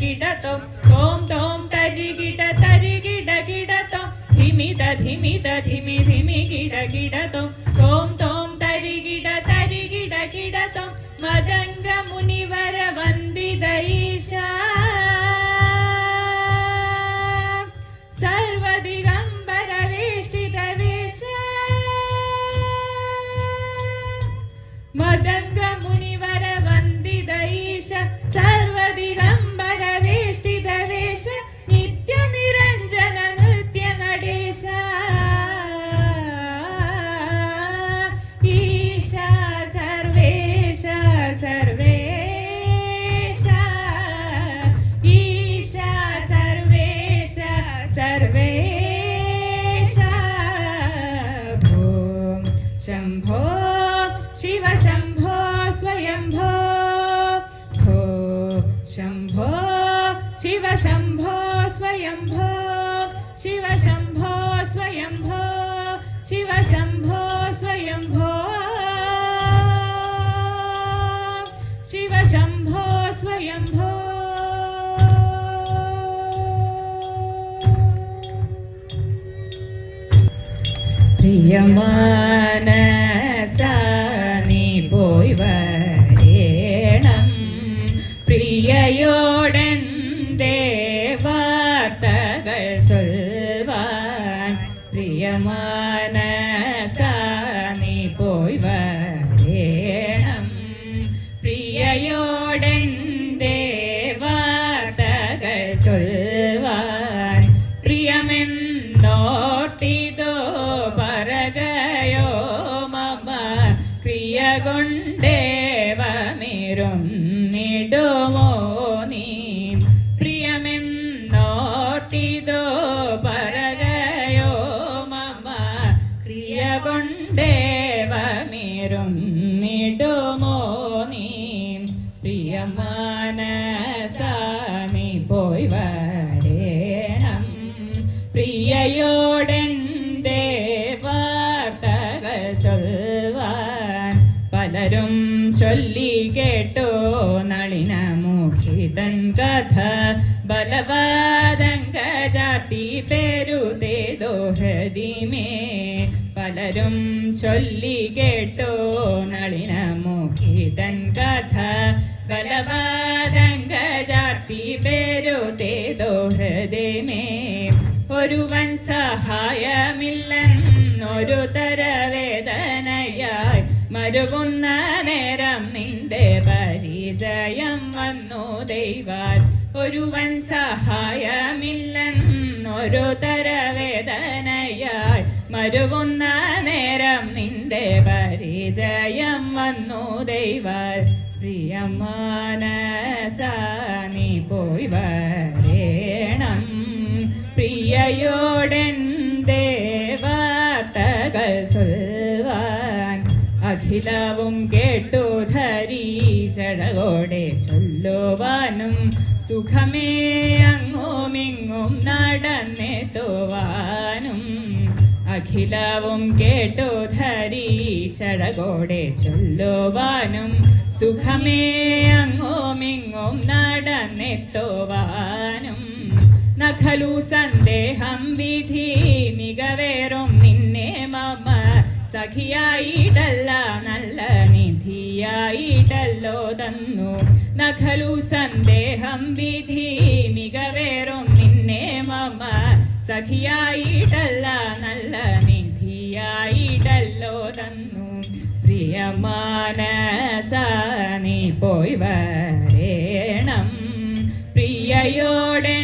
ಗಿಡ ತೋ ಓಂ ತೋಂ ತರಿ ಗಿಡ ತರಿ ಗಿಡ ಗಿಡ ತೋ ಧಿಮಿ ದ ಧಿಮಿ ದ ಧಿಮಿ ಧಿಮಿ ಗಿಡ ಗಿಡ ತೋ शम्भो शिव शम्भो स्वयम्भो भो शम्भो शिव शम्भो स्वयम्भो शिव शम्भो स्वयम्भो शिव शम्भो स्वयम्भो शिव शम्भो स्वयम्भो பிரியமான പലരും ചൊല്ലി കേട്ടോ നളിന മോഹിതൻ കഥ. ബലവാദങ്ക ജാതി ദോഹദിമേ. ഹൃദിമേ പലരും ചൊല്ലി കേട്ടോ നളിന മോഹിതൻ കഥ. ബലവാദങ്ക ജാതി പേരുതേതോ ഹൃദയമേ ഒരുവൻ സഹായമില്ലെന്നൊരു തരവേദനയായി മരുകുന്ന നേരം നിന്റെ പരിചയം വന്നു ദൈവാൽ ഒരുവൻ സഹായമില്ലെന്നൊരു തരവേദനയായി മരുകുന്ന നേരം നിന്റെ പരിചയം വന്നു ദൈവാൽ പ്രിയമാനസാനി പോയി വരേണം. പ്രിയയോടെന്തേ അഖിലവും കേട്ടു ധരീശടകോടെ ചൊല്ലുവാനും സുഖമേ അങ്ങുമിങ്ങും നടന്നെത്തുവാനും. അഖിലവും കേട്ടു ധരീശടകോടെ ചൊല്ലുവാനും സുഖമേ അങ്ങുമിങ്ങും നടന്നെത്തുവാനും. നഖലു സന്ദേഹം വിധി മികവേറും നിന്നെ മമ സഖിയായിട്ടല്ല നല്ല നിധിയായിട്ടല്ലോ തന്നു. നഖലു സന്ദേഹം വിധി മികവേറും നിന്നെ മമ. സഖിയായിട്ടല്ല നല്ല നിധിയായിട്ടല്ലോ തന്നു. പ്രിയമാനസാനി പോയി വരേണം. പ്രിയയോടെന്തേ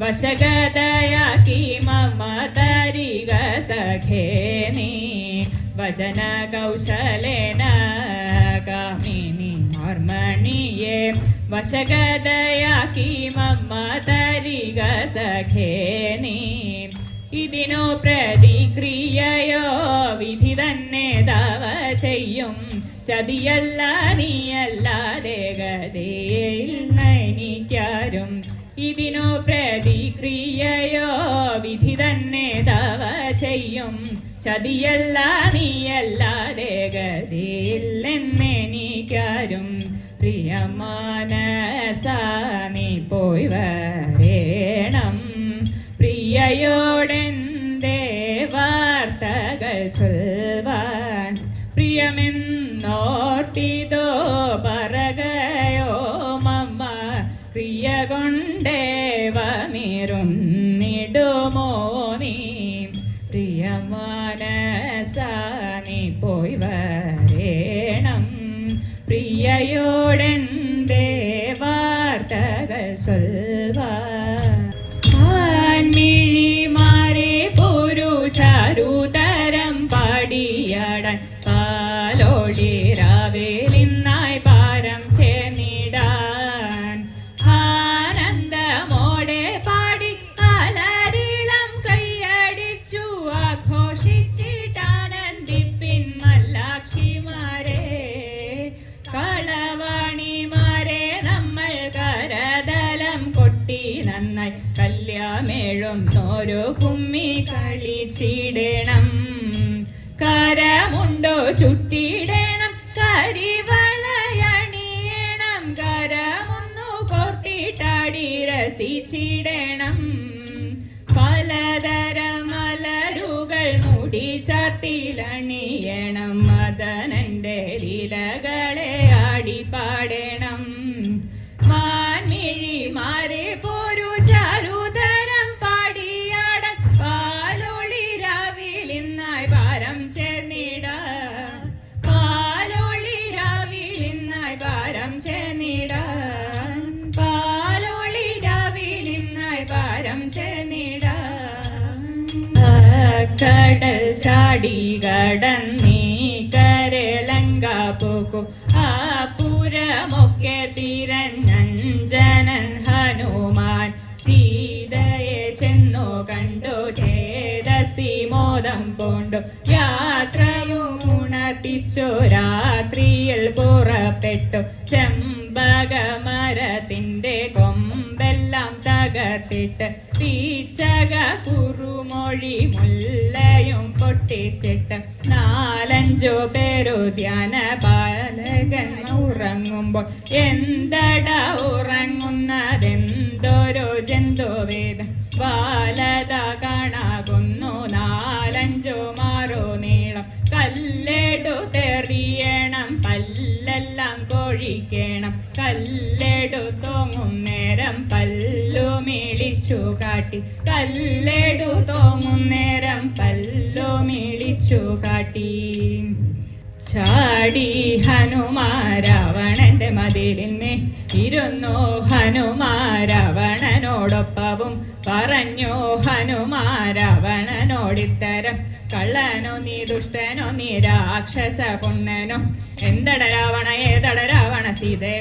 വശഗതയാക്കി മമ തരിക സഖേ നീ വചന കൗശലേന കാമിനി മർമ്മണിയെ വശഗതയാക്കി മമ്മ തരിക സഖേ നീ ഇതിനോ പ്രതിക്രിയയോ വിധി തന്നെ ദവ ചെയ്യും ചതിയല്ല നീയല്ലാതെ ഗതയിൽ നൈനിക്കാരും ഇതിനോ പ്രതിക്രിയയോ വിധി തന്നെ തവ ചെയ്യും. ചതിയല്ല നീയല്ലാതെ ഗതിയില്ലെന്നെനിക്കാരും പ്രിയമാനസാ നീ പോയി പ്രിയമാനസാ നീ പോയി വരേണം പ്രിയയോടെന്തേ വാർത്തകൾ ചൊൽവാൻ കരമുണ്ടോ? ചുറ്റിയിടണം കരിവളയണിയണം കരമൊന്നു കോർത്തിട്ടാടി രസിച്ചിടണം. ചാടി കടന്നീ കരലങ്ക പോക്കു. ആ പുരമൊക്കെ തിരഞ്ഞഞ്ജനൻ ഹനുമാൻ. സീതയെ ചെന്നു കണ്ടു ചേതസി മോദം പോണ്ടു. യാത്രയും രാത്രിയിൽ പുറപ്പെട്ടു. ചെമ്പകമരത്തിന്റെ കൊമ്പെല്ലാം തകർത്തിട്ട് പീച്ചക കുറുമൊഴി മുല്ലയും പൊട്ടിച്ചിട്ട് നാലഞ്ചോ പേരോ ധ്യാന ബാലകൻ ഉറങ്ങുമ്പോൾ എന്തട ഉറങ്ങുന്നതെന്തോരോ ജന്തുവേദ? ബാലത കാണാകുന്നു നാലഞ്ചോ മാറോ നീളം. കല്ലെടു തെറിയണം പല്ലെല്ലാം കൊഴിക്കണം. കല്ലെടു കാട്ടി. കല്ലെടു തോങ്ങും നേരം പല്ലോ മിളിച്ചു കാട്ടി. ചാടി ഹനുമാരാവണന്റെ മതിലിന്മേ ഇരുന്നു ഹനുമാരാവണനോടൊപ്പവും പറഞ്ഞു ഹനുമാരാവണനോടിത്തരം കള്ളനോ നീ ദുഷ്ടനോ നീ രാക്ഷസ പുണ്ണനോ എന്തട രാവണ ഏതട രാവണ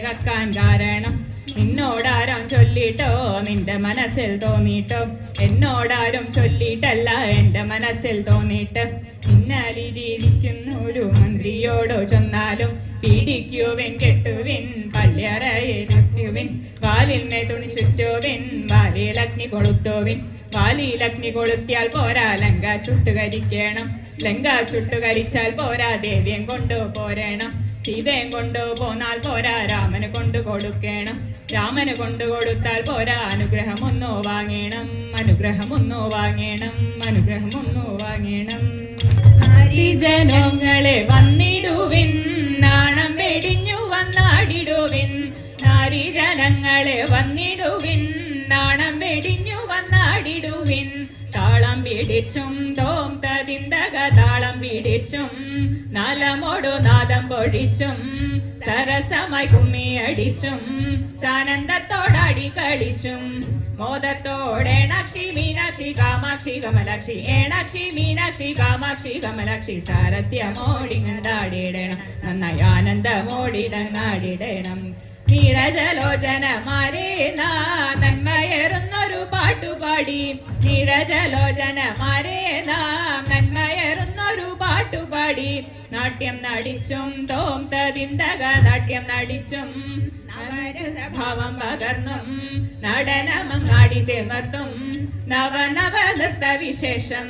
കക്കാൻ കാരണം നിന്നോടാരും ചൊല്ലിട്ടോ? നിന്റെ മനസ്സിൽ തോന്നിട്ടോ? എന്നോടാരും ചൊല്ലിട്ടല്ല എന്റെ മനസ്സിൽ തോന്നിട്ട്. ഇന്നാലിരിക്കുന്ന ഒരു മന്ത്രിയോടോ ചെന്നാലും പിടിക്കുവിൻ കെട്ടുവിൻ പള്ളിയറയിലുവിൻ വാലിൽ മേ തുണി ചുറ്റുവിൻ വാലിയിൽ അഗ്നി കൊളുത്തുവിൻ. വാലിയിൽ അഗ്നി കൊളുത്തിയാൽ പോരാ ലങ്ക ചുട്ടുകരിക്കണം ലങ്ക ചുട്ടുകരിച്ചാൽ പോരാ ദേവിയും കൊണ്ടു പോരണം. സീതയും കൊണ്ടു പോന്നാൽ പോരാ രാമന് കൊണ്ടു കൊടുക്കണം. രാമന് കൊണ്ടു കൊടുത്താൽ പോരാ അനുഗ്രഹം ഒന്നു വാങ്ങണം. അനുഗ്രഹം ഒന്നോ വാങ്ങണം അനുഗ്രഹം ഒന്നോ വാങ്ങണം ഹരിജനങ്ങളെ വന്നിടുവിൻ നാണം വെടിഞ്ഞു വന്നാടിടുവിൻ. ഹരിജനങ്ങളെ വന്നിടുവിൻ നാണം വെടിഞ്ഞു വന്നാടിടുവിൻ. താളം പിടിച്ചും തോം താളം പിടിച്ചും നാലമോടു നാദം പൊടിച്ചും സരസമായി കുമ്മിയടിച്ചും സാനന്ദത്തോടാടി കളിച്ചും. മോദത്തോടെ നാക്ഷി മീനാക്ഷി കാമാക്ഷി കമലാക്ഷി ഏണാക്ഷി മീനാക്ഷി കാമാക്ഷി കമലാക്ഷി സാരസ്യമോടിങ്ങാടിയിടണം നന്നായി ആനന്ദമോടിടങ്ങാടിടണം നീരജലോചനമാരേ നന്മയറുന്നൊരു പാട്ടുപാടി. നീരജലോചനമാരേ നാം നന്മയേറുന്നൊരു പാട്ടുപാടി. നാട്യം നടിച്ചും തോം തതിന്തക നാട്യം നടിച്ചും ഭാവം പകർന്നും നടനമങ്ങാടി തിമർത്തും നവനവ നവ നൃത്ത വിശേഷം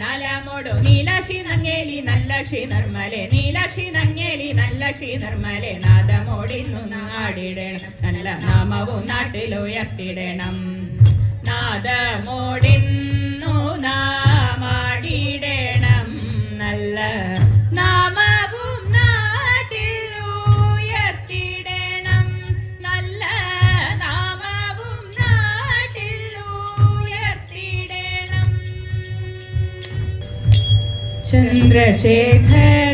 നാലാമോടോ നീലാക്ഷി നങ്ങേലി നല്ലക്ഷി നിർമ്മലെ നീലാക്ഷി നങ്ങേലി നല്ലക്ഷി നിർമ്മലെ നാദമോടിന്നു നാടിടണം നല്ല നാമവും നാട്ടിലുയർത്തിടണം. നാദമോടിന്നു ചന്ദ്രശേഖരനായ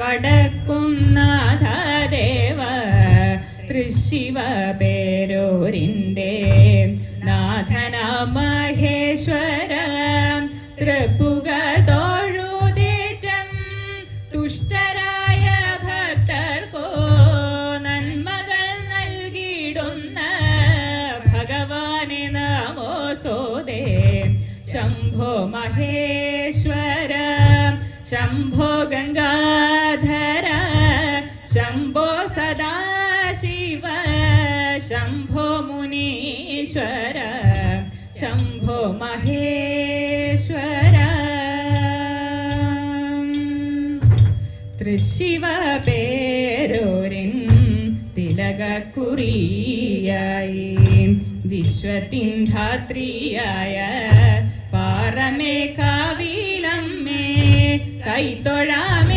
വടക്കുംനാഥദേവ തൃശിവ പേരോരിന്റെ നാഥന മഹേശ്വര തൃപ്പുക തോഴുതേറ്റം തുഷ്ടരായ ഭക്തർക്കോ നന്മകൾ നൽകിയിടുന്ന ഭഗവാനെ നമോസോദേ ശംഭോ മഹേശ്വര ശംഭോ ഗംഗാധര ശംഭോ सदाशिव ശംഭോ മുനീശ്വര ശംഭോ മഹേശ്വര തൃശിവ പേരോരിൻ തിലകക്കുറിയായി വിശ്വത്തിൻ ധാത്രിയായ പാറമേ കാവിലമ്മേ കൈത്തൊഴാമെന്നും